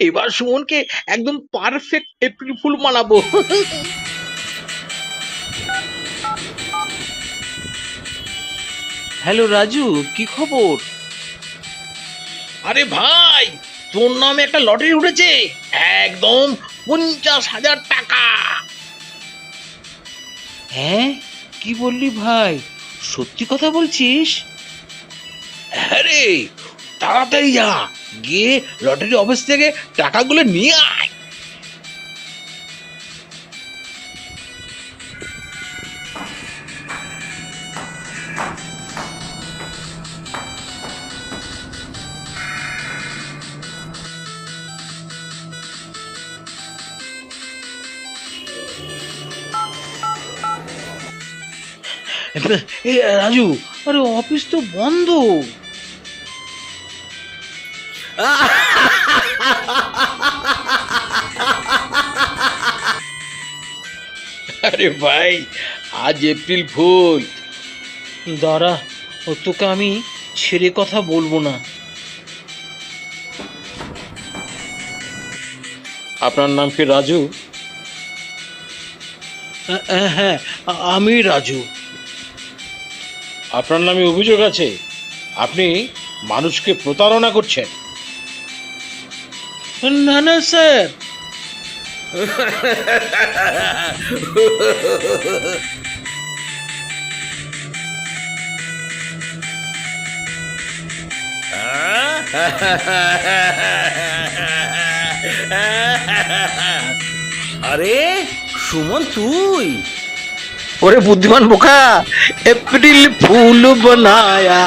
এবার সুমনকে একদম পারফেক্ট এপ্রিল ফুল মানাবো। হ্যালো রাজু কি খবর? আরে ভাই তোর নামে একটা লটারি উঠেছে? একদম পঞ্চাশ হাজার টাকা। হ্যাঁ? কি বললি ভাই? সত্যি কথা বলছিস? হ্যাঁ রে তাড়াতাড়ি যা। গিয়ে লটারি অফিস থেকে টাকাগুলো নিয়ে আয়। রাজু আরে অফিস তো বন্ধ। আরে ভাই আজ এপ্রিল ফুল দাঁড়া ও তোকে আমি ছেড়ে কথা বলব না। আপনার নাম কি রাজু? হ্যাঁ আমি রাজু। আপনার নামে অভিযোগ আছে। আপনি মানুষকে প্রতারণা করছেন। না না স্যার আরে সুমন তুই? ওরে বুদ্ধিমান বোকা এপ্রিল ফুল বনায়া?